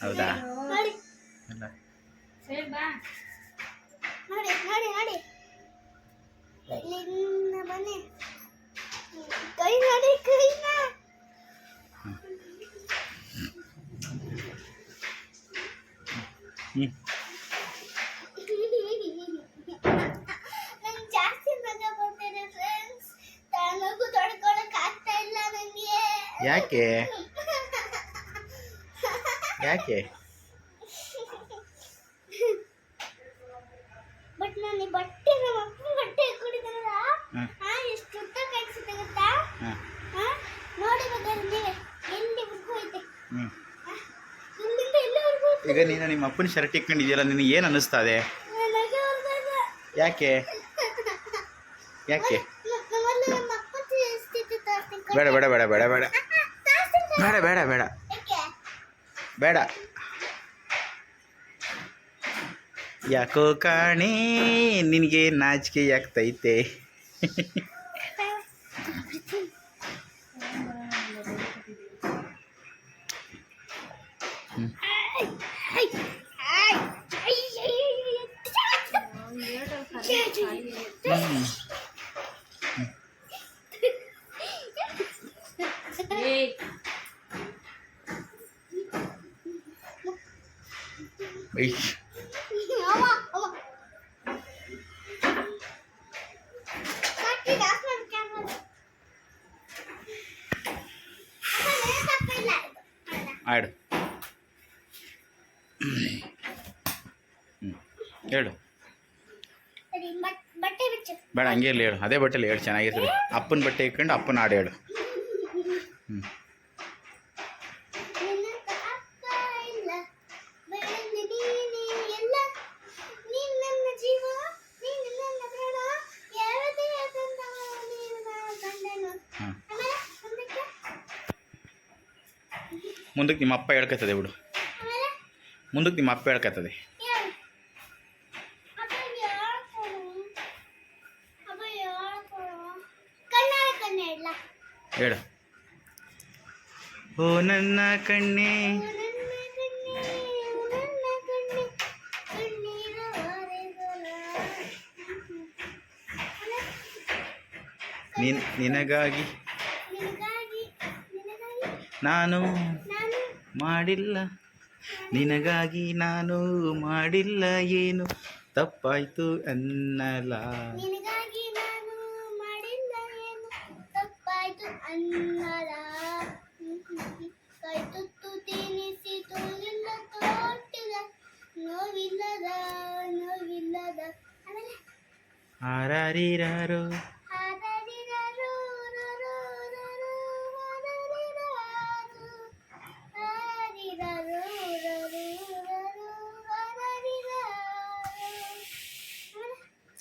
ಹೌದಾ? ನೋಡಿ. ಇಲ್ಲ. ಸರಿ ಬಾ. ನೋಡಿ ನೋಡಿ ನೋಡಿ. ಇಲ್ಲಿಂದ ಬನ್ನಿ. ಕೈ ನೋಡಿ ಕೈನ. ಹ್ಞೂ ನಂಗೆ ಯಾಕೆ? ಬಟ್ ನಾನು ಬಟ್ಟೆ ನಮ್ಮ ಅಪ್ಪನ ಬಟ್ಟೆ ಕುಡಿದ್ರಲ್ಲ ಹ್ಮ್. ಹಾ ಎಷ್ಟು ಉದ್ದ ಕಾಣಿಸುತ್ತೆ ಗೊತ್ತಾ? ಹಾ. ನೋಡಿ ಬೇಕಾದ್ರೆ ನೀವೇ ಎಲ್ಲಿವರೆಗೂ ಐತೆ? ಹಾ, ಇಲ್ಲಿಂದ ಎಲ್ಲಿವರೆಗೂ ಈಗ ನೀನು ನಿಮ್ಮ ಅಪ್ಪನ ಶರ್ಟ್ ಇಕ್ಕೊಂಡಿದ್ಯಲ್ಲ ನಿನಗೆ ಏನು ಅನ್ನಿಸ್ತಾ ಇದೆ? ಯಾಕೆ? ಯಾಕೆ? ಬೇಡ ಬೇಡ ಬೇಡ ಬೇಡ ಬೇಡ. ಬೇಡ ಬೇಡ ಬೇಡ. ಬೇಡ ಯಾಕೋ ಕಾಣೆ ನಿನಗೆ ನಾಚಿಕೆ ಆಗ್ತೈತೆ ಏಯ್ ಆಡು. ಹ್ಞೂ ಹೇಳು. ಬೇಡ, ಹಂಗೆ ಹೇಳು ಅದೇ ಬಟ್ಟೆಲಿ ಹೇಳು ಚೆನ್ನಾಗಿರ್ತದೆ ಅಪ್ಪನ ಬಟ್ಟೆ ಇಟ್ಕೊಂಡು ಅಪ್ಪನ ಹಾಡು ಹೇಳು. ಹ್ಞೂ ನಿನ್ನಂತ ಅಕ್ಕ ಇಲ್ಲ ಬೆಳೆದು ನೀನೇ ಎಲ್ಲ ನೀನ್ ನನ್ನ ಜೀವ ನೀನು ನನ್ನ ಪ್ರಾಣ ಯಾವುದೇ ಬಂದವ ನೀನು ನನ್ನ ಗಂಡನು ಹಾಂ ಮುಂದಕ್ಕೆ ನಿಮ್ಮ ಅಪ್ಪ ಹೇಳ್ಕತ್ತದೆ ಬಿಡು. ಮುಂದಕ್ಕೆ ನಿಮ್ಮ ಅಪ್ಪ ಹೇಳ್ಕತ್ತದೆ ಹೇಳು. ಓ ನನ್ನ ಕಣ್ಣೆ ನನ್ನ ಕಣ್ಣೆ ಕಣ್ಣೀರ ಹೊರೆಗೊಲ ನಿನ್ ನಿನಗಾಗಿ ನಾನು ಮಾಡಿಲ್ಲ. ನಿನಗಾಗಿ ನಾನು ಮಾಡಿಲ್ಲ ಏನು? ತಪ್ಪಾಯ್ತು ಅನ್ನಲ. ನಿನಗಾಗಿ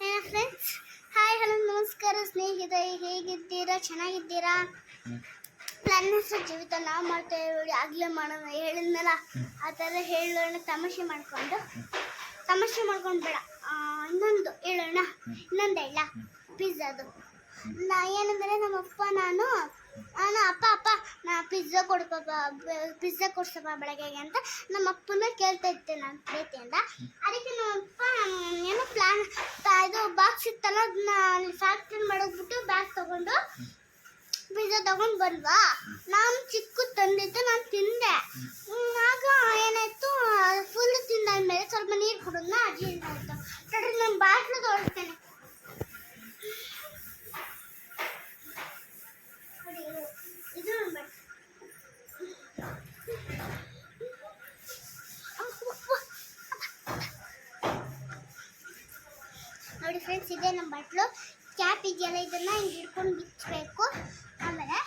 ಏನು ಫ್ರೆಂಡ್ಸ್ ಹಾಯ್ ಹಲೋ ನಮಸ್ಕಾರ ಸ್ನೇಹಿತರೆ ಹೇಗಿದ್ದೀರಾ ಚೆನ್ನಾಗಿದ್ದೀರಾ. ನನ್ನ ಜೀವಿತ ನಾವು ಮಾಡ್ತಾ ಇರೋದು ಆಗಲೇ ಮಾಡೋಣ ಹೇಳಿದ್ನಲ್ಲ ಆ ಥರ ಹೇಳೋಣ ತಮಾಷೆ ಮಾಡ್ಕೊಂಡು ತಮಾಷೆ ಮಾಡ್ಕೊಂಡು ಬೇಡ ಇನ್ನೊಂದು ಹೇಳೋಣ ಇನ್ನೊಂದು ಹೇಳ ಪಿಜ್ಜಾದು ನಾ ಏನಂದರೆ ನಮ್ಮಪ್ಪ ನಾನು ನಾನು ಅಪ್ಪ ಅಪ್ಪ, ನಾ ಪಿಜ್ಜಾ ಕೊಡ್ಪಪ್ಪ ಪಿಜ್ಜಾ ಕೊಡ್ಸಪ್ಪ ಬೆಳಗ್ಗೆಗೆ ಅಂತ ನಮ್ಮ ಅಪ್ಪನ ಕೇಳ್ತಾ ಇದ್ದೆ ನಾನು ಪ್ರೀತಿಯಿಂದ. ಅದಕ್ಕೆ ನಮ್ಮ ಅಪ್ಪ, ಏನೋ ಪ್ಲಾನ್ ಇದು ಬಾಕ್ಸ್ ಇತ್ತಲ್ಲ, ಅದನ್ನ ಫ್ಯಾಕ್ಟ್ರಿ ಮಾಡೋಗ್ಬಿಟ್ಟು ಬ್ಯಾಗ್ ತಗೊಂಡು ಪಿಜ್ಜಾ ತಗೊಂಡು ಬಂದ್ವಾ? ನಾನು ಫ್ರೆಂಡ್ಸ್ ಇದೆ ನಮ್ಮ ಬಟ್ಲು. ಕ್ಯಾಪ್ ಇದೆಯಲ್ಲ ಇದನ್ನ ಹಿಂಗೆ ಹಿಡ್ಕೊಂಡು ಬಿಚ್ಚಬೇಕು ಆಮೇಲೆ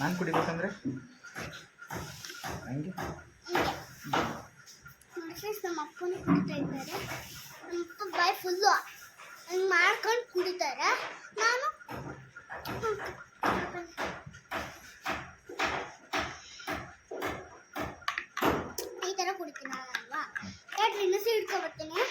ನಾನು ಕುಡಿಬೇಕಂದ್ರೆ? ಹಂಗೆ? ನೋಡಿ ಫ್ರೆಂಡ್ಸ್ ನಮ್ಮ ಅಪ್ಪನೂ ಕುಡಿತಾ ಇದ್ದಾರೆ. ನಮ್ಮ ಅಪ್ಪ ಬಾಯ್ ಫುಲ್ಲು ಹಂಗೆ ಮಾಡ್ಕೊಂಡು ಕುಡಿತಾರೆ ಕುಡಿತೀನಿ